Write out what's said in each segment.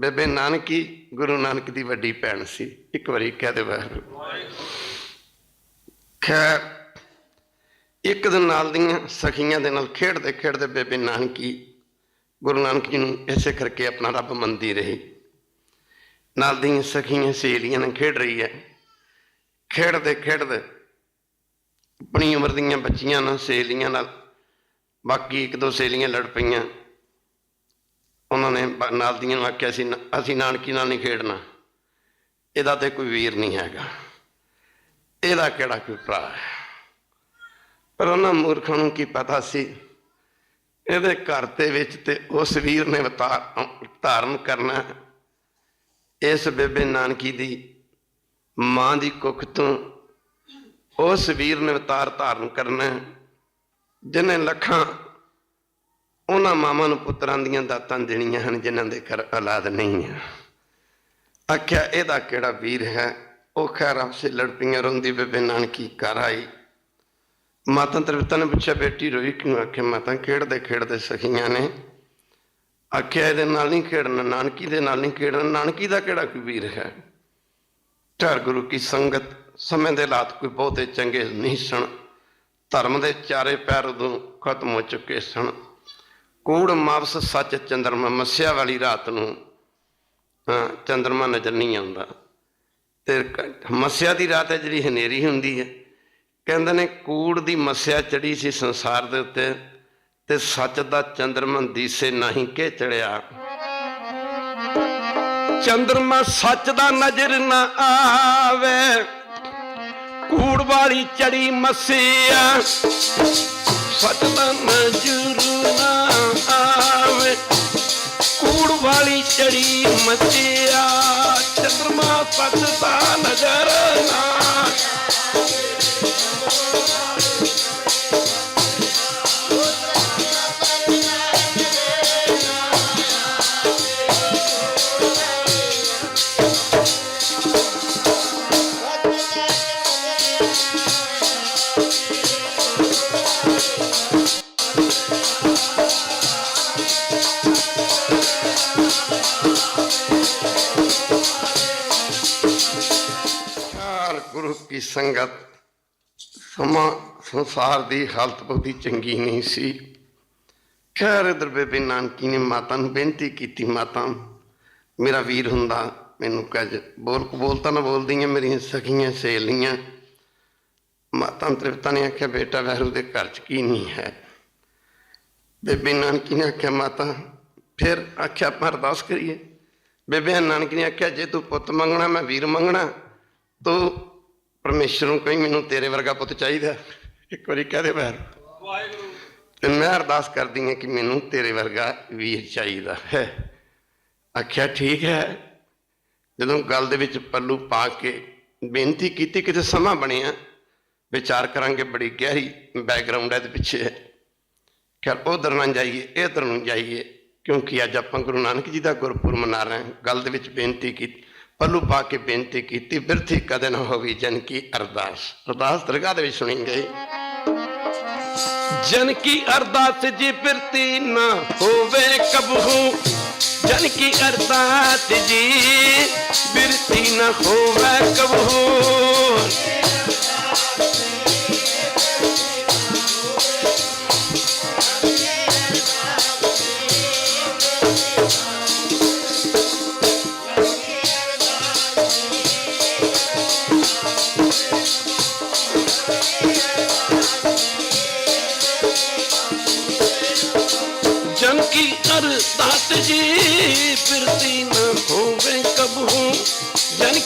ਬੇਬੇ ਨਾਨਕੀ, ਗੁਰੂ ਨਾਨਕ ਦੀ ਵੱਡੀ ਭੈਣ ਸੀ। ਇੱਕ ਵਾਰੀ ਕਹਿ ਦੇ ਵਾਹਿਗੁਰੂ ਖੈਰ, ਇੱਕ ਦਿਨ ਨਾਲ ਦੀਆਂ ਸਖੀਆਂ ਦੇ ਨਾਲ ਖੇਡਦੇ ਖੇਡਦੇ ਬੇਬੇ ਨਾਨਕੀ, ਗੁਰੂ ਨਾਨਕ ਜੀ ਨੂੰ ਇਸੇ ਕਰਕੇ ਆਪਣਾ ਰੱਬ ਮੰਨਦੀ ਰਹੀ। ਨਾਲ ਦੀਆਂ ਸਖੀਆਂ ਸਹੇਲੀਆਂ ਨਾਲ ਖੇਡ ਰਹੀ ਹੈ। ਖੇਡਦੇ ਖੇਡਦੇ ਆਪਣੀ ਉਮਰ ਦੀਆਂ ਬੱਚੀਆਂ ਨਾਲ, ਸਹੇਲੀਆਂ ਨਾਲ, ਬਾਕੀ ਇੱਕ ਦੋ ਸਹੇਲੀਆਂ ਲੜ ਪਈਆਂ। ਉਹਨਾਂ ਨੇ ਬ- ਨਾਲ ਦੀਆਂ ਨੂੰ ਆਖਿਆ ਸੀ ਅਸੀਂ ਨਾਨਕੀ ਨਾਲ ਨਹੀਂ ਖੇਡਣਾ। ਇਹਦਾ ਤੇ ਕੋਈ ਵੀਰ ਨਹੀਂ ਹੈਗਾ। ਇਹਦਾ ਕਿਹੜਾ ਕੋਈ ਭਰਾ ਹੈ? ਪਰ ਉਹਨਾਂ ਮੂਰਖਾਂ ਨੂੰ ਕੀ ਪਤਾ ਸੀ? ਇਹਦੇ ਘਰ ਦੇ ਵਿੱਚ ਤੇ ਉਸ ਵੀਰ ਨੇ ਅਵਤਾਰ ਧਾਰਨ ਕਰਨਾ ਇਸ ਬੇਬੇ ਨਾਨਕੀ ਦੀ ਮਾਂ ਦੀ ਕੁੱਖ ਤੋਂ ਉਸ ਵੀਰ ਨੇ ਅਵਤਾਰ ਧਾਰਨ ਕਰਨਾ ਜਿਹਨੇ ਲੱਖਾਂ ਉਹਨਾਂ ਮਾਵਾਂ ਨੂੰ ਪੁੱਤਰਾਂ ਦੀਆਂ ਦਾਤਾਂ ਦੇਣੀਆਂ ਹਨ, ਜਿਨ੍ਹਾਂ ਦੇ ਘਰ ਔਲਾਦ ਨਹੀਂ ਹੈ। ਆਖਿਆ, ਇਹਦਾ ਕਿਹੜਾ ਵੀਰ ਹੈ? ਉਹ ਖੈਰ ਆਪਸੇ ਲੜ ਪਈਆਂ ਰੋਂਦੀ, ਬੇਬੇ ਨਾਨਕੀ, ਘਰ ਆਈ। ਮਾਤਾ ਤ੍ਰਿਪਤਾ ਨੇ ਪੁੱਛਿਆ, ਬੇਟੀ ਰੋਈ ਕਿਉਂ? ਆਖਿਆ, ਮਾਤਾ, ਖੇਡਦੇ ਖੇਡਦੇ ਸਖੀਆਂ ਨੇ। ਆਖਿਆ, ਇਹਦੇ ਨਾਲ ਨਹੀਂ ਖੇਡਣਾ, ਨਾਨਕੀ ਦੇ ਨਾਲ ਨਹੀਂ ਖੇਡਣਾ। ਨਾਨਕੀ ਦਾ ਕਿਹੜਾ ਕੋਈ ਵੀਰ ਹੈ? ਧਰ ਗੁਰੂ ਕੀ ਸੰਗਤ, ਸਮੇਂ ਦੇ ਹਾਲਾਤ ਕੋਈ ਬਹੁਤੇ ਚੰਗੇ ਨਹੀਂ ਸਨ। ਧਰਮ ਦੇ ਚਾਰੇ ਪੈਰ ਉਦੋਂ ਖਤਮ ਹੋ ਚੁੱਕੇ ਸਨ। ਕੂੜ ਮਾਵਸ ਸੱਚ ਚੰਦਰਮਾ, ਮੱਸਿਆ ਵਾਲੀ ਰਾਤ ਨੂੰ ਚੰਦਰਮਾ ਨਜ਼ਰ ਨਹੀਂ ਆਉਂਦਾ। ਤੇ ਮੱਸਿਆ ਦੀ ਰਾਤ ਹੈ ਜਿਹੜੀ ਹਨੇਰੀ ਹੁੰਦੀ ਹੈ। ਕਹਿੰਦੇ ਨੇ ਕੂੜ ਦੀ ਮੱਸਿਆ ਚੜੀ ਸੀ ਸੰਸਾਰ ਦੇ ਉੱਤੇ ਤੇ ਸੱਚ ਦਾ ਚੰਦਰਮਾ ਦੀਸੇ ਨਹੀਂ ਕਿ ਚੜਿਆ ਚੰਦਰਮਾ ਸੱਚ ਦਾ ਨਜ਼ਰ ਨਾ ਆਵੇ। ਕੂੜ ਵਾਲੀ ਚੜੀ ਮੱਸਿਆ ਸੱਚ ਦਾ ਨਜ਼ਰ ਵਾਲੀ ਚੜੀ ਚੰਦਰਮਾ ਸੱਚ ਨਜ਼ਰ ਨਾ ਚਾਰ ਗੁਰੂ ਕੀ ਸੰਗਤ ਸਮਾਂ, ਸੰਸਾਰ ਦੀ ਹਾਲਤ ਬਹੁਤੀ ਚੰਗੀ ਨਹੀਂ ਸੀ। ਖੈਰ, ਇਧਰ ਬੇਬੇ ਨਾਨਕੀ ਨੇ ਮਾਤਾ ਨੂੰ ਬੇਨਤੀ ਕੀਤੀ, ਮਾਤਾ, ਮੇਰਾ ਵੀਰ ਹੁੰਦਾ, ਮੈਨੂੰ ਕਹਿ ਬੋਲ ਬੋਲ ਤਾਂ ਨਾ ਬੋਲਦੀਆਂ ਮੇਰੀਆਂ ਸਖੀਆਂ, ਸਹੇਲੀਆਂ। ਮਾਤਾ ਤ੍ਰਿਪਤਾ ਨੇ ਆਖਿਆ, ਬੇਟਾ ਵਹਿਰੂ ਦੇ ਘਰ ਚ ਕੀ ਨਹੀਂ ਹੈ? ਬੇਬੇ ਨਾਨਕੀ ਨੇ ਆਖਿਆ, ਮਾਤਾ, ਫਿਰ ਆਖਿਆ, ਆਪਾਂ ਅਰਦਾਸ ਕਰੀਏ। ਬੇਬੇ ਨਾਨਕੀ ਨੇ ਆਖਿਆ, ਜੇ ਤੂੰ ਪੁੱਤ ਮੰਗਣਾ, ਮੈਂ ਵੀਰ ਮੰਗਣਾ, ਤੂੰ ਪਰਮੇਸ਼ਰ ਨੂੰ ਕਹੀਂ ਮੈਨੂੰ ਤੇਰੇ ਵਰਗਾ ਪੁੱਤ ਚਾਹੀਦਾ। ਇੱਕ ਵਾਰੀ ਕਹਦੇ ਬੈਰ ਤੇ ਮੈਂ ਅਰਦਾਸ ਕਰਦੀ ਹਾਂ ਕਿ ਮੈਨੂੰ ਤੇਰੇ ਵਰਗਾ ਵੀਰ ਚਾਹੀਦਾ ਹੈ। ਆਖਿਆ, ਠੀਕ ਹੈ। ਜਦੋਂ ਗੱਲ ਦੇ ਵਿੱਚ ਪੱਲੂ ਪਾ ਕੇ ਬੇਨਤੀ ਕੀਤੀ, ਕਿਤੇ ਸਮਾਂ ਬਣਿਆ, ਵਿਚਾਰ ਕਰਾਂਗੇ, ਬੜੀ ਗਹਿਰੀ ਬੈਕਗ੍ਰਾਉਂਡ ਹੈ ਦੇ ਪਿੱਛੇ। ਖੈਰ, ਉਧਰ ਨਾ ਜਾਈਏ, ਇਧਰ ਨੂੰ ਜਾਈਏ, ਕਿਉਂਕਿ ਅੱਜ ਆਪਾਂ ਗੁਰੂ ਨਾਨਕ ਜੀ ਦਾ ਗੁਰਪੁਰਬ ਮਨਾ ਰਹੇ ਹਾਂ। ਗੱਲ ਦੇ ਵਿੱਚ ਬੇਨਤੀ ਕੀਤੀ। ਪੱਲੂ ਪਾ ਕੇ ਬੇਨਤੀ ਕੀਤੀ ਬਿਰਥੀ ਕਦੇ ਨਾ ਹੋਵੀ ਜਨ ਕੀ ਅਰਦਾਸ। ਅਰਦਾਸ ਦਰਗਾਹ ਦੇ ਵਿੱਚ ਸੁਣੀ ਗਈ। ਜਨ ਕੀ ਅਰਦਾਸ ਜੀ ਬਿਰਤੀ ਨਾ ਹੋਵੇ ਕਬਹੂ ਜਨ ਕੀ ਅਰਦਾਸ ਜੀ ਬਿਰਤੀ ਨਾ ਹੋਵੇ ਕਬਹੂ।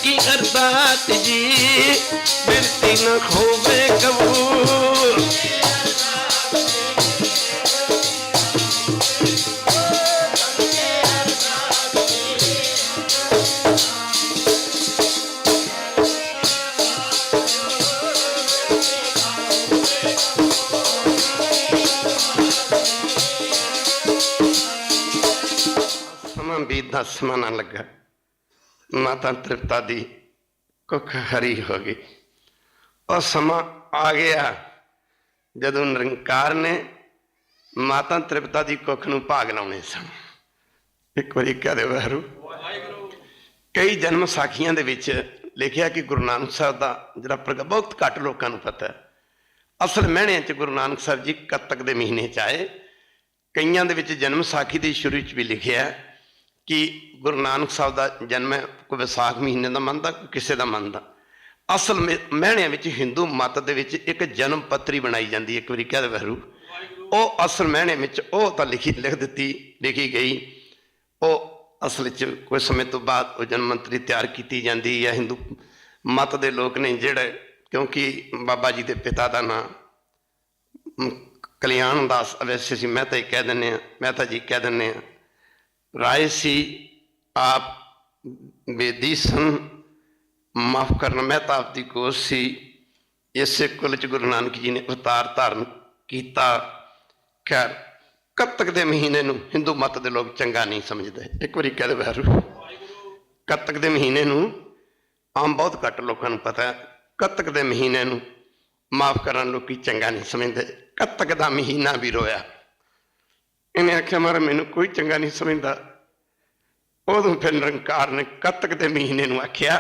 ਜਨ ਕੀ ਅਰਦਾਸ ਜੀ? ਫਿਰਤੀ ਨਾ ਹੋਵੇ ਕਬਹੂ ਸਮਾਂ ਬੀਤਦਾ ਸਮਾਂ ਨਾ ਲੱਗਾ। ਮਾਤਾ ਤ੍ਰਿਪਤਾ ਦੀ ਕੁੱਖ ਹਰੀ ਹੋ ਗਈ। ਉਹ ਸਮਾਂ ਆ ਗਿਆ ਜਦੋਂ ਨਿਰੰਕਾਰ ਨੇ ਮਾਤਾ ਤ੍ਰਿਪਤਾ ਦੀ ਕੁੱਖ ਨੂੰ ਭਾਗ ਲਾਉਣੇ ਸਨ। ਇੱਕ ਵਾਰੀ ਕਹਿ ਦੇ ਵਹਿਰੂ ਕਈ ਜਨਮ ਸਾਖੀਆਂ ਦੇ ਵਿੱਚ ਲਿਖਿਆ ਕਿ ਗੁਰੂ ਨਾਨਕ ਸਾਹਿਬ ਦਾ ਜਿਹੜਾ ਪ੍ਰਗਟ ਬਹੁਤ ਘੱਟ ਲੋਕਾਂ ਨੂੰ ਪਤਾ ਹੈ। ਅਸਲ ਮਹਿਣਿਆਂ 'ਚ ਗੁਰੂ ਨਾਨਕ ਸਾਹਿਬ ਜੀ ਕੱਤਕ ਦੇ ਮਹੀਨੇ 'ਚ ਆਏ। ਕਈਆਂ ਦੇ ਵਿੱਚ ਜਨਮ ਸਾਖੀ ਦੀ ਸ਼ੁਰੂ 'ਚ ਵੀ ਲਿਖਿਆ ਕਿ ਗੁਰੂ ਨਾਨਕ ਸਾਹਿਬ ਦਾ ਜਨਮ ਹੈ, ਕੋਈ ਵਿਸਾਖ ਮਹੀਨੇ ਦਾ ਮੰਨਦਾ, ਕੋਈ ਕਿਸੇ ਦਾ ਮੰਨਦਾ। ਅਸਲ ਮਹਿ- ਮਹਿਣਿਆਂ ਵਿੱਚ ਹਿੰਦੂ ਮਤ ਦੇ ਵਿੱਚ ਇੱਕ ਜਨਮ ਪੱਤਰੀ ਬਣਾਈ ਜਾਂਦੀ ਹੈ, ਇੱਕ ਵਾਰੀ ਕਹਿ ਵਹਿਰੂ ਉਹ ਅਸਲ ਮਹਿਣੇ ਵਿੱਚ ਉਹ ਤਾਂ ਲਿਖੀ, ਲਿਖ ਦਿੱਤੀ, ਲਿਖੀ ਗਈ। ਉਹ ਅਸਲ ਵਿੱਚ ਕੁਝ ਸਮੇਂ ਤੋਂ ਬਾਅਦ ਉਹ ਜਨਮ ਮੰਤਰੀ ਤਿਆਰ ਕੀਤੀ ਜਾਂਦੀ ਹੈ, ਹਿੰਦੂ ਮਤ ਦੇ ਲੋਕ ਨੇ ਜਿਹੜੇ, ਕਿਉਂਕਿ ਬਾਬਾ ਜੀ ਦੇ ਪਿਤਾ ਦਾ ਨਾਮ ਕਲਿਆਣ ਦਾਸ ਅਵੈਸੇ ਸੀ। ਮਹਿਤਾ ਤਾਂ ਕਹਿ ਦਿੰਨੇ ਆ ਮਹਿਤਾ ਜੀ ਕਹਿ ਦਿੰਨੇ ਆ ਰਾਏ ਸੀ, ਆਪ ਬੇਦੀ ਸਨ। ਮਾਫ ਕਰਨ ਮਹਿਤਾ ਆਪਦੀ ਕੋਸ਼ ਸੀ। ਇਸੇ ਕੁਲ ਚ ਗੁਰੂ ਨਾਨਕ ਜੀ ਨੇ ਅਵਤਾਰ ਧਾਰਨ ਕੀਤਾ। ਖੈਰ, ਕੱਤਕ ਦੇ ਮਹੀਨੇ ਨੂੰ ਹਿੰਦੂ ਮਤ ਦੇ ਲੋਕ ਚੰਗਾ ਨਹੀਂ ਸਮਝਦੇ। ਇੱਕ ਵਾਰੀ ਕਹਿ ਦੇ ਬਹਿਰੂ। ਕੱਤਕ ਦੇ ਮਹੀਨੇ ਨੂੰ ਆਮ ਬਹੁਤ ਘੱਟ ਲੋਕਾਂ ਨੂੰ ਪਤਾ ਕੱਤਕ ਦੇ ਮਹੀਨੇ ਨੂੰ ਮਾਫ ਕਰਨ ਲੋਕੀ ਚੰਗਾ ਨਹੀਂ ਸਮਝਦੇ। ਕੱਤਕ ਦਾ ਮਹੀਨਾ ਵੀ ਰੋਇਆ। ਇਹਨੇ ਆਖਿਆ, ਮਾਰਾ, ਮੈਨੂੰ ਕੋਈ ਚੰਗਾ ਨਹੀਂ ਸਮਝਦਾ। ਉਦੋਂ ਫਿਰ ਨਿਰੰਕਾਰ ਨੇ ਕੱਤਕ ਦੇ ਮਹੀਨੇ ਨੂੰ ਆਖਿਆ,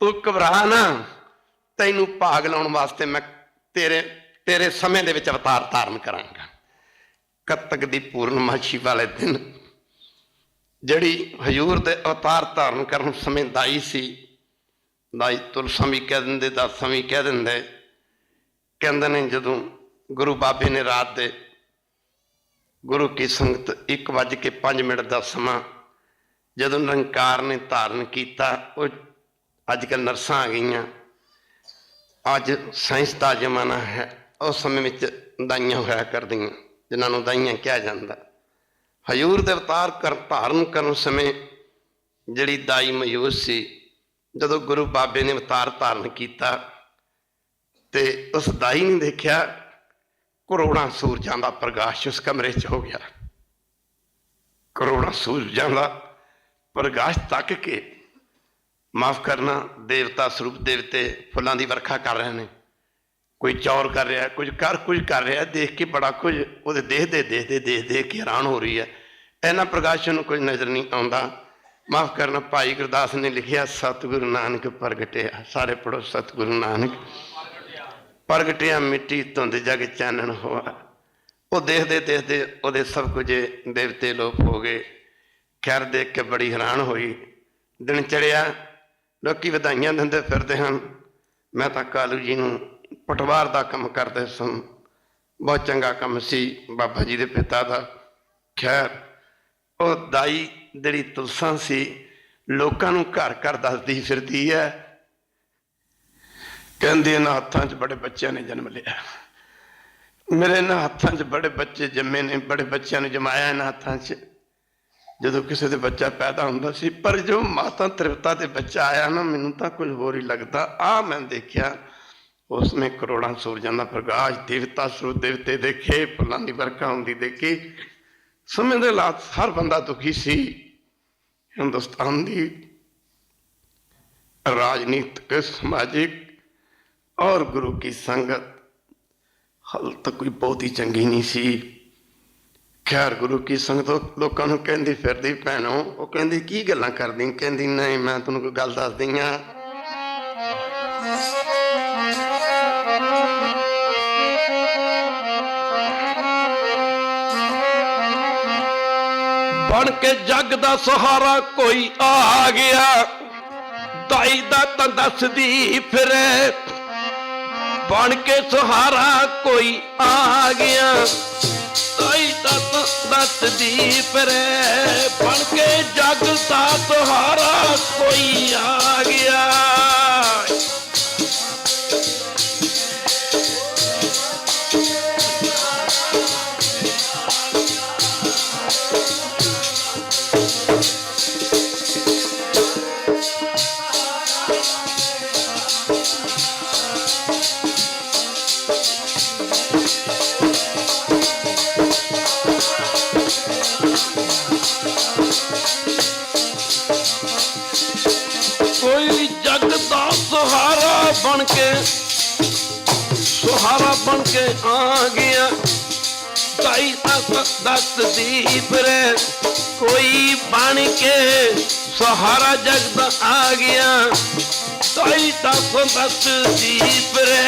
ਤੂੰ ਘਬਰਾ ਨਾ, ਤੈਨੂੰ ਭਾਗ ਲਾਉਣ ਵਾਸਤੇ ਮੈਂ ਤੇਰੇ ਤੇਰੇ ਸਮੇਂ ਦੇ ਵਿੱਚ ਅਵਤਾਰ ਧਾਰਨ ਕਰਾਂਗਾ। ਕੱਤਕ ਦੀ ਪੂਰਨਮਾਸ਼ੀ ਵਾਲੇ ਦਿਨ ਜਿਹੜੀ ਹਜੂਰ ਦੇ ਅਵਤਾਰ ਧਾਰਨ ਕਰਨ ਸਮੇਂ ਦਾਈ ਸੀ, ਦਾਈ ਤੁਲਸਾਂ ਵੀ ਕਹਿ ਦਿੰਦੇ, ਦਾਸਾਂ ਵੀ ਕਹਿ ਦਿੰਦੇ, ਕਹਿੰਦੇ ਨੇ ਜਦੋਂ ਗੁਰੂ ਬਾਬੇ ਨੇ ਰਾਤ ਦੇ ਗੁਰੂ ਕੀ ਸੰਗਤ 1:05 ਮਿੰਟ ਦਾ ਸਮਾਂ ਜਦੋਂ ਨਿਰੰਕਾਰ ਨੇ ਧਾਰਨ ਕੀਤਾ, ਉਹ ਅੱਜ ਕੱਲ ਨਰਸਾਂ ਆ ਗਈਆਂ। ਅੱਜ ਸਾਇੰਸ ਦਾ ਜ਼ਮਾਨਾ ਹੈ, ਉਸ ਸਮੇਂ ਵਿੱਚ ਦਾਈਆਂ ਹੋਇਆ ਕਰਦੀਆਂ, ਜਿਨ੍ਹਾਂ ਨੂੰ ਦਾਈਆਂ ਕਿਹਾ ਜਾਂਦਾ। ਹਯੂਰ ਦੇ ਅਵਤਾਰ ਕਰ, ਧਾਰਨ ਕਰਨ ਸਮੇਂ ਜਿਹੜੀ ਦਾਈ ਮਯੂਸ ਸੀ, ਜਦੋਂ ਗੁਰੂ ਬਾਬੇ ਨੇ ਅਵਤਾਰ ਧਾਰਨ ਕੀਤਾ ਤੇ ਉਸ ਦਾਈ ਨੇ ਦੇਖਿਆ ਕਰੋੜਾਂ ਸੂਰਜਾਂ ਦਾ ਪ੍ਰਕਾਸ਼ ਉਸ ਕਮਰੇ 'ਚ ਹੋ ਗਿਆ। ਕਰੋੜਾਂ ਸੂਰਜਾਂ ਦਾ ਪ੍ਰਕਾਸ਼ ਤੱਕ ਕੇ ਮਾਫ ਕਰਨਾ, ਦੇਵਤਾ ਸਰੂਪ ਦੇਵਤੇ ਫੁੱਲਾਂ ਦੀ ਵਰਖਾ ਕਰ ਰਹੇ ਨੇ। ਕੋਈ ਚੌਰ ਕਰ ਰਿਹਾ, ਕੁਝ ਕਰ ਕੁਝ ਕਰ ਰਿਹਾ, ਦੇਖ ਕੇ ਬੜਾ ਕੁਝ ਉਹਦੇ ਦੇਖਦੇ ਦੇਖਦੇ ਦੇਖ ਦੇਖ ਕੇ ਹੈਰਾਨ ਹੋ ਰਹੀ ਹੈ। ਇਹਨਾਂ ਪ੍ਰਕਾਸ਼ਨ ਨੂੰ ਕੁਝ ਨਜ਼ਰ ਨਹੀਂ ਆਉਂਦਾ। ਮਾਫ ਕਰਨਾ, ਭਾਈ ਗੁਰਦਾਸ ਨੇ ਲਿਖਿਆ, ਸਤਿਗੁਰੂ ਨਾਨਕ ਪ੍ਰਗਟਿਆ। ਸਾਰੇ ਪੜੋ ਸਤਿਗੁਰੂ ਨਾਨਕ। ਪ੍ਰਗਟਿਆ ਮਿੱਟੀ ਧੁੰਦ ਜਗ ਚਾਨਣ ਹੋਆ। ਉਹ ਦੇਖਦੇ ਦੇਖਦੇ ਉਹਦੇ ਸਭ ਕੁਝ ਦੇਵਤੇ ਲੋਪ ਹੋ ਗਏ। ਖੈਰ ਦੇਖ ਕੇ ਬੜੀ ਹੈਰਾਨ ਹੋਈ। ਦਿਨ ਚੜਿਆ, ਲੋਕੀ ਵਧਾਈਆਂ ਦਿੰਦੇ ਫਿਰਦੇ ਹਨ। ਮੈਂ ਤਾਂ ਕਾਲੂ ਜੀ ਨੂੰ ਪਟਵਾਰ ਦਾ ਕੰਮ ਕਰਦੇ ਸਨ। ਬਹੁਤ ਚੰਗਾ ਕੰਮ ਸੀ ਬਾਬਾ ਜੀ ਦੇ ਪਿਤਾ ਦਾ। ਖੈਰ, ਉਹ ਦਾਈ ਜਿਹੜੀ ਤੁਲਸਾਂ ਸੀ, ਲੋਕਾਂ ਨੂੰ ਘਰ ਘਰ ਦੱਸਦੀ ਫਿਰਦੀ ਹੈ। ਕਹਿੰਦੀ ਇਹਨਾਂ ਹੱਥਾਂ 'ਚ ਬੜੇ ਬੱਚਿਆਂ ਨੇ ਜਨਮ ਲਿਆ। ਮੇਰੇ ਇਹਨਾਂ ਹੱਥਾਂ 'ਚ ਬੜੇ ਬੱਚੇ ਜੰਮੇ ਨੇ, ਬੜੇ ਬੱਚਿਆਂ ਨੂੰ ਜਮਾਇਆ ਇਹਨਾਂ ਹੱਥਾਂ 'ਚ। ਜਦੋਂ ਕਿਸੇ ਦੇ ਬੱਚਾ ਪੈਦਾ ਹੁੰਦਾ ਸੀ, ਪਰ ਜੋ ਮਾਤਾ ਤ੍ਰਿਪਤਾ ਦੇ ਬੱਚਾ ਆਇਆ ਨਾ, ਮੈਨੂੰ ਤਾਂ ਕੁਝ ਹੋਰ ਹੀ ਲੱਗਦਾ। ਆ ਮੈਂ ਦੇਖਿਆ, ਉਸ ਨੇ ਕਰੋੜਾਂ ਸੂਰਜਾਂ ਦਾ ਪ੍ਰਕਾਸ਼ ਦੇਵਤਾ ਸਰੂਪ, ਦੇਵਤੇ ਦੇਖੇ, ਫੁੱਲਾਂ ਦੀ ਵਰਖਾ ਹੁੰਦੀ ਦੇਖੀ। ਸਮੇਂ ਦੇ ਹਾਲਾਤ, ਹਰ ਬੰਦਾ ਦੁਖੀ ਸੀ। ਹਿੰਦੁਸਤਾਨ ਦੀ ਰਾਜਨੀਤਿਕ, ਸਮਾਜਿਕ ਔਰ ਗੁਰੂ ਕੀ ਸੰਗਤ, ਹਾਲ ਤੱਕ ਕੋਈ ਬਹੁਤੀ ਚੰਗੀ ਨਹੀਂ ਸੀ। ਖੈਰ ਗੁਰੂ ਕੀ ਸੰਗਤ ਲੋਕਾਂ ਨੂੰ ਕਹਿੰਦੀ ਫਿਰਦੀ, ਭੈਣੋ, ਉਹ ਕਹਿੰਦੀ, ਕੀ ਗੱਲਾਂ ਕਰਦੀ ਕਹਿੰਦੀ, ਨਹੀਂ, ਮੈਂ ਤੁਹਾਨੂੰ ਕੋਈ ਗੱਲ ਦੱਸਦੀ ਆ ਬਣ ਕੇ ਜੱਗ ਦਾ ਸਹਾਰਾ ਕੋਈ ਆ ਗਿਆ। ਦਾਈ ਦਾ ਤਾਂ ਦੱਸਦੀ ਫਿਰੇ। ਬਣ ਕੇ ਸਹਾਰਾ ਕੋਈ ਆ ਗਿਆ। ਤਾਈ ਤਤ ਦੱਸਦੀ ਫਿਰੇ ਬਣ ਕੇ ਜਗ ਦਾ ਸਹਾਰਾ ਕੋਈ ਆ ਗਿਆ। ਕੋਈ ਬਣ ਕੇ ਸਹਾਰਾ ਬਣ ਕੇ ਆ ਗਿਆ। ਦਾਈ ਤੱਕ ਦੱਸਦੀ ਫਿਰੇ ਕੋਈ ਬਣ ਕੇ ਸਹਾਰਾ ਜਗਤ ਆ ਗਿਆ। ਤੋਈ ਤਾਂ ਬਸ ਦੀਪ ਰੇ।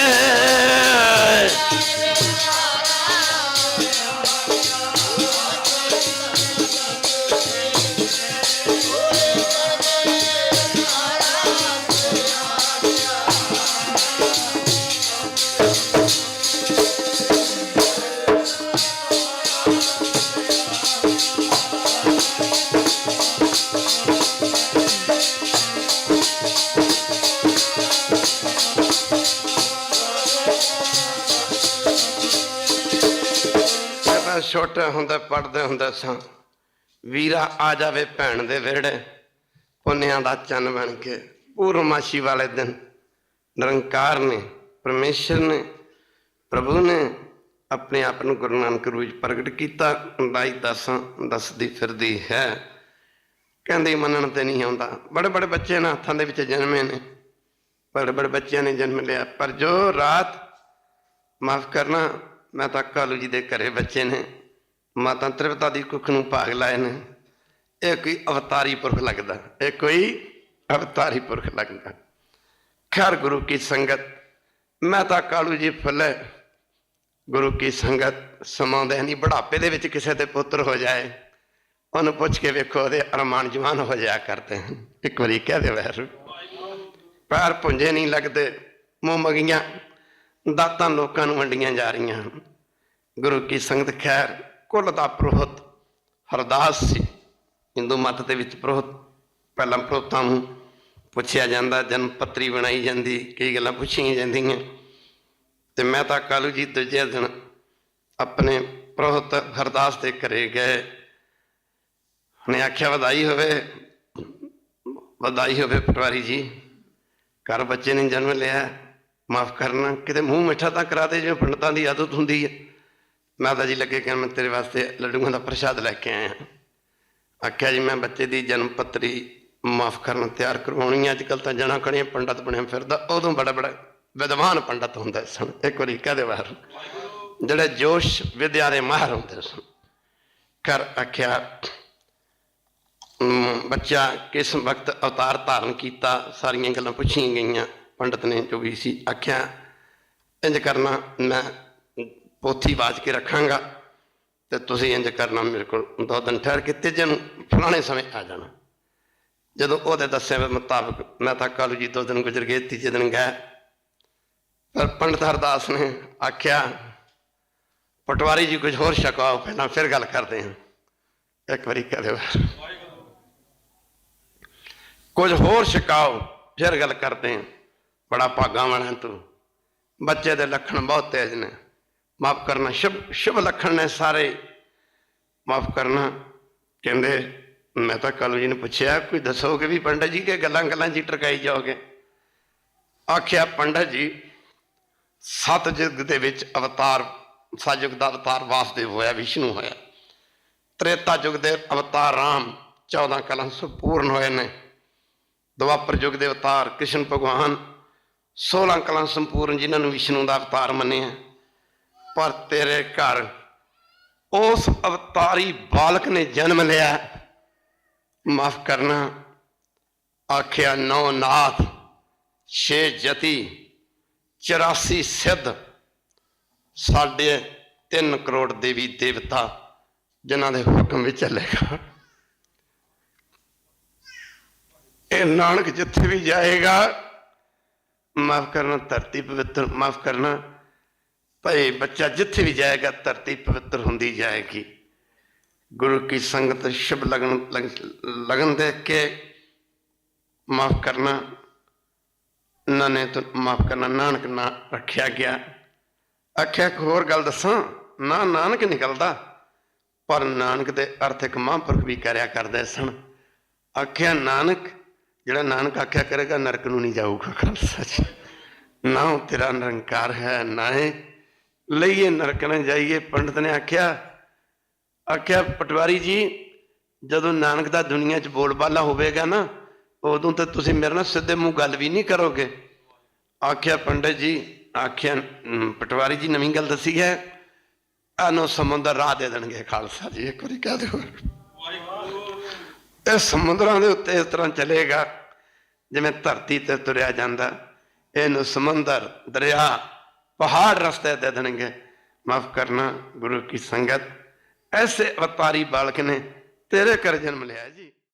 ਛੋਟੇ ਹੁੰਦਾ ਪੜਦੇ ਹੁੰਦਾ ਸਾਂ। ਵੀਰਾ ਆ ਜਾਵੇ ਭੈਣ ਦੇ ਵਿਹੜੇ, ਪੁੰਨਿਆਂ ਦਾ ਚੰਨ ਬਣ ਕੇ। ਪੂਰਮਾਸ਼ੀ ਵਾਲੇ ਦਿਨ ਨਿਰੰਕਾਰ ਨੇ, ਪਰਮੇਸ਼ਰ ਨੇ, ਪ੍ਰਭੂ ਨੇ ਆਪਣੇ ਆਪ ਨੂੰ ਗੁਰੂ ਨਾਨਕ ਰੂਪ ਪ੍ਰਗਟ ਕੀਤਾ। ਲਾਈ ਦਸਾਂ ਦੱਸਦੀ ਫਿਰਦੀ ਹੈ। ਕਹਿੰਦੇ ਮੰਨਣ ਤੇ ਨਹੀਂ ਆਉਂਦਾ। ਬੜੇ ਬੜੇ ਬੱਚੇ ਨਾ ਹੱਥਾਂ ਦੇ ਵਿੱਚ ਜਨਮੇ ਨੇ। ਬੜੇ ਬੜੇ ਬੱਚਿਆਂ ਨੇ ਜਨਮ ਲਿਆ। ਪਰ ਜੋ ਰਾਤ ਮਾਫ ਕਰਨਾ, ਮੈਂ ਤਾਂ ਕਾਲੂ ਜੀ ਦੇ ਘਰੇ ਬੱਚੇ ਨੇ। ਮਾਤਾ ਤ੍ਰਿਪਤਾ ਦੀ ਕੁੱਖ ਨੂੰ ਭਾਗ ਲਾਏ ਨੇ। ਇਹ ਕੋਈ ਅਵਤਾਰੀ ਪੁਰਖ ਲੱਗਦਾ, ਇਹ ਕੋਈ ਅਵਤਾਰੀ ਪੁਰਖ ਲੱਗਦਾ। ਖੈਰ ਗੁਰੂ ਕੀ ਸੰਗਤ, ਮੈਂ ਤਾਂ ਕਾਲੂ ਜੀ ਫੁੱਲੇ ਗੁਰੂ ਕੀ ਸੰਗਤ ਸਮਾਉਂਦੇ ਨਹੀਂ, ਬੁਢਾਪੇ ਦੇ ਵਿੱਚ ਕਿਸੇ ਦੇ ਪੁੱਤਰ ਹੋ ਜਾਏ। ਉਹਨੂੰ ਪੁੱਛ ਕੇ ਵੇਖੋ, ਉਹਦੇ ਅਰਮਾਨ ਜਵਾਨ ਹੋ ਜਾਇਆ ਕਰਦੇ ਹਨ। ਇੱਕ ਵਾਰੀ ਕਹਿ ਦੇ ਵੈਰ ਪੈਰ ਪੁੰਜੇ ਨਹੀਂ ਲੱਗਦੇ, ਮੂੰਹ ਮਗੀਆਂ ਦਾਤਾਂ ਲੋਕਾਂ ਨੂੰ ਵੰਡੀਆਂ ਜਾ ਰਹੀਆਂ ਹਨ। ਗੁਰੂ ਕੀ ਸੰਗਤ ਖੈਰ ਕੁਲ ਦਾ ਪ੍ਰੋਹਤ, ਹਰਦਾਸ ਸੀ, ਹਿੰਦੂ ਮਤ ਦੇ ਵਿੱਚ ਪ੍ਰੋਹਤ। ਪਹਿਲਾਂ ਪ੍ਰੋਹਤਾਂ ਨੂੰ ਪੁੱਛਿਆ ਜਾਂਦਾ ਜਨਮ ਪੱਤਰੀ ਬਣਾਈ ਜਾਂਦੀ, ਕਈ ਗੱਲਾਂ ਪੁੱਛੀਆਂ ਜਾਂਦੀਆਂ। ਤੇ ਮੈਂ ਤਾਂ ਕਾਲੂ ਜੀ ਦੂਜੇ ਦਿਨ ਆਪਣੇ ਪ੍ਰੋਹਤ ਹਰਦਾਸ ਦੇ ਘਰੇ ਗਏ। ਉਹਨੇ ਆਖਿਆ, ਵਧਾਈ ਹੋਵੇ ਵਧਾਈ ਹੋਵੇ ਪਟਵਾਰੀ ਜੀ। ਘਰ ਬੱਚੇ ਨੇ ਜਨਮ ਲਿਆ, ਮਾਫ ਕਰਨਾ, ਕਿਤੇ ਮੂੰਹ ਮਿੱਠਾ ਤਾਂ ਕਰਾ ਦੇ, ਜਿਵੇਂ ਪੰਡਤਾਂ ਦੀ ਆਦਤ ਹੁੰਦੀ ਹੈ। ਮੈਂ ਤਾਂ ਜੀ ਲੱਗੇ ਕਿ ਮੈਂ ਤੇਰੇ ਵਾਸਤੇ ਲੱਡੂਆਂ ਦਾ ਪ੍ਰਸ਼ਾਦ ਲੈ ਕੇ ਆਇਆ। ਆਖਿਆ ਜੀ, ਮੈਂ ਬੱਚੇ ਦੀ ਜਨਮ ਪੱਤਰੀ ਮਾਫ ਕਰਨ ਤਿਆਰ ਕਰਵਾਉਣੀ ਅੱਜ ਕੱਲ ਤਾਂ ਜਣਾ ਕਣੀਆਂ ਪੰਡਤ ਬਣਿਆ ਫਿਰਦਾ, ਉਦੋਂ ਬੜਾ ਬੜਾ ਵਿਦਵਾਨ ਪੰਡਤ ਹੁੰਦਾ ਸਨ। ਇੱਕ ਵਾਰੀ ਕਹਦੇ ਬਾਹਰ। ਜਿਹੜੇ ਜੋਸ਼ ਵਿਦਿਆ ਦੇ ਮਾਹਰ ਹੁੰਦੇ ਸਨ। ਕਰ ਆਖਿਆ ਬੱਚਾ ਕਿਸ ਵਕਤ ਅਵਤਾਰ ਧਾਰਨ ਕੀਤਾ? ਸਾਰੀਆਂ ਗੱਲਾਂ ਪੁੱਛੀਆਂ ਗਈਆਂ। ਪੰਡਤ ਨੇ ਜੋ ਵੀ ਸੀ, ਆਖਿਆ, ਇੰਜ ਕਰਨਾ, ਮੈਂ ਪੋਥੀ ਬਾਜ ਕੇ ਰੱਖਾਂਗਾ ਤੇ ਤੁਸੀਂ ਇੰਜ ਕਰਨਾ ਮੇਰੇ ਕੋਲ ਦੋ ਦਿਨ ਠਹਿਰ ਕੇ ਤੀਜੇ ਨੂੰ ਫਲਾਣੇ ਸਮੇਂ ਆ ਜਾਣਾ। ਜਦੋਂ ਉਹਦੇ ਦੱਸੇ ਮੁਤਾਬਕ ਮੈਂ ਤਾਂ ਕਾਲੂ ਜੀ ਦੋ ਦਿਨ ਗੁਜ਼ਰ ਗਏ, ਤੀਜੇ ਦਿਨ ਗਏ। ਪਰ ਪੰਡਤ ਹਰਦਾਸ ਨੇ ਆਖਿਆ, ਪਟਵਾਰੀ ਜੀ ਕੁਝ ਹੋਰ ਸ਼ਿਕਾਓ ਪਹਿਲਾਂ ਫਿਰ ਗੱਲ ਕਰਦੇ ਹਾਂ। ਇੱਕ ਵਾਰੀ ਕਰਿਓ। ਕੁਝ ਹੋਰ ਛਕਾਓ ਫਿਰ ਗੱਲ ਕਰਦੇ ਹਾਂ। ਬੜਾ ਭਾਗਾ ਵਾਲਾ ਤੂੰ। ਬੱਚੇ ਦੇ ਲੱਖਣ ਬਹੁਤ ਤੇਜ਼ ਨੇ। ਮਾਫ ਕਰਨਾ, ਸ਼ੁਭ ਸ਼ੁਭ ਲੱਖਣ ਨੇ ਸਾਰੇ। ਮਾਫ ਕਰਨਾ, ਕਹਿੰਦੇ, ਮੈਂ ਤਾਂ ਕਾਲੂ ਜੀ ਨੂੰ ਪੁੱਛਿਆ, ਕੋਈ ਦੱਸੋਗੇ ਵੀ ਪੰਡਤ ਜੀ ਕਿ ਗੱਲਾਂ ਗੱਲਾਂ ਜੀ ਟਰਕਾਈ ਜਾਓਗੇ? ਆਖਿਆ, ਪੰਡਤ ਜੀ ਸਤ ਯੁੱਗ ਦੇ ਵਿੱਚ ਅਵਤਾਰ, ਸਤਯੁਗ ਦਾ ਅਵਤਾਰ ਵਾਸਦੇਵ ਹੋਇਆ, ਵਿਸ਼ਨੂੰ ਹੋਇਆ। ਤ੍ਰੇਤਾ ਯੁਗ ਦੇ ਅਵਤਾਰ ਰਾਮ 14 ਕਲਾਂ ਸੰਪੂਰਨ ਹੋਏ ਨੇ। ਦੁਆਪਰ ਯੁੱਗ ਦੇ ਅਵਤਾਰ ਕ੍ਰਿਸ਼ਨ ਭਗਵਾਨ 16 ਕਲਾਂ ਸੰਪੂਰਨ ਜਿਨ੍ਹਾਂ ਨੂੰ ਵਿਸ਼ਨੂੰ ਦਾ ਅਵਤਾਰ ਮੰਨਿਆ। ਪਰ ਤੇਰੇ ਘਰ ਉਸ ਅਵਤਾਰੀ ਬਾਲਕ ਨੇ ਜਨਮ ਲਿਆ। ਮਾਫ ਕਰਨਾ। ਆਖਿਆ ਨੌ ਨਾਥ ਛੇ ਜਤੀ 84 ਸਿੱਧ। ਸਾਡੇ 3 ਕਰੋੜ ਦੇਵੀ ਦੇਵਤਾ ਜਿਨ੍ਹਾਂ ਦੇ ਹੁਕਮ ਵਿੱਚ ਚੱਲੇਗਾ। ਇਹ ਨਾਨਕ ਜਿੱਥੇ ਵੀ ਜਾਏਗਾ, ਮਾਫ ਕਰਨਾ, ਧਰਤੀ ਪਵਿੱਤਰ, ਮਾਫ ਕਰਨਾ। ਭਾਈ ਬੱਚਾ ਜਿੱਥੇ ਵੀ ਜਾਏਗਾ, ਧਰਤੀ ਪਵਿੱਤਰ ਹੁੰਦੀ ਜਾਏਗੀ। ਗੁਰੂ ਕੀ ਸੰਗਤ ਸ਼ਬ ਲਗਨ, ਲਗ- ਲਗਨ ਦੇਖ ਕੇ ਮਾਫ ਕਰਨਾ ਉਹਨਾਂ ਨੇ ਤਾਂ ਮਾਫ ਕਰਨਾ, ਨਾਨਕ ਨਾ ਰੱਖਿਆ ਗਿਆ। ਆਖਿਆ ਇੱਕ ਹੋਰ ਗੱਲ ਦੱਸਾਂ, ਨਾ ਨਾਨਕ ਨਿਕਲਦਾ, ਪਰ ਨਾਨਕ ਦੇ ਅਰਥ ਇੱਕ ਮਹਾਂਪੁਰਖ ਵੀ ਕਰਿਆ ਕਰਦੇ ਸਨ। ਆਖਿਆ ਨਾਨਕ, ਜਿਹੜਾ ਨਾਨਕ ਆਖਿਆ ਕਰੇਗਾ, ਨਰਕ ਨੂੰ ਨਹੀਂ ਜਾਊਗਾ, ਖਾਲਸਾ ਜੀ। ਨਾ ਉਹ ਤੇਰਾ ਨਿਰੰਕਾਰ ਹੈ, ਨਾ ਇਹ ਲਈਏ ਨਰਕ ਨਾ ਜਾਈਏ। ਪੰਡਤ ਨੇ ਆਖਿਆ ਆਖਿਆ, ਪਟਵਾਰੀ ਜੀ, ਜਦੋਂ ਨਾਨਕ ਦਾ ਦੁਨੀਆ 'ਚ ਬੋਲਬਾਲਾ ਹੋਵੇਗਾ ਨਾ, ਉਦੋਂ ਤਾਂ ਤੁਸੀਂ ਮੇਰੇ ਨਾਲ ਸਿੱਧੇ ਮੂੰਹ ਗੱਲ ਵੀ ਨਹੀਂ ਕਰੋਗੇ। ਆਖਿਆ, ਪੰਡਤ ਜੀ, ਆਖਿਆ ਪਟਵਾਰੀ ਜੀ, ਨਵੀਂ ਗੱਲ ਦੱਸੀ ਹੈ। ਆਨੋ ਸਮੁੰਦਰ ਰਾਹ ਦੇ ਦੇਣਗੇ, ਖਾਲਸਾ ਜੀ, ਇੱਕ ਵਾਰੀ ਕਹਿ ਦਿਓ। ਇਹ ਸਮੁੰਦਰਾਂ ਦੇ ਉੱਤੇ ਇਸ ਤਰ੍ਹਾਂ ਚੱਲੇਗਾ, ਜਿਵੇਂ ਧਰਤੀ ਤੇ ਤੁਰਿਆ ਜਾਂਦਾ। ਇਹਨੂੰ ਸਮੁੰਦਰ, ਦਰਿਆ ਪਹਾੜ ਰਸਤੇ ਦੇ ਦੇਣਗੇ। ਮਾਫ ਕਰਨਾ ਗੁਰੂ ਕੀ ਸੰਗਤ। ਐਸੇ ਅਵਤਾਰੀ ਬਾਲਕ ਨੇ ਤੇਰੇ ਕਰ ਜਨਮ ਲਿਆ ਜੀ।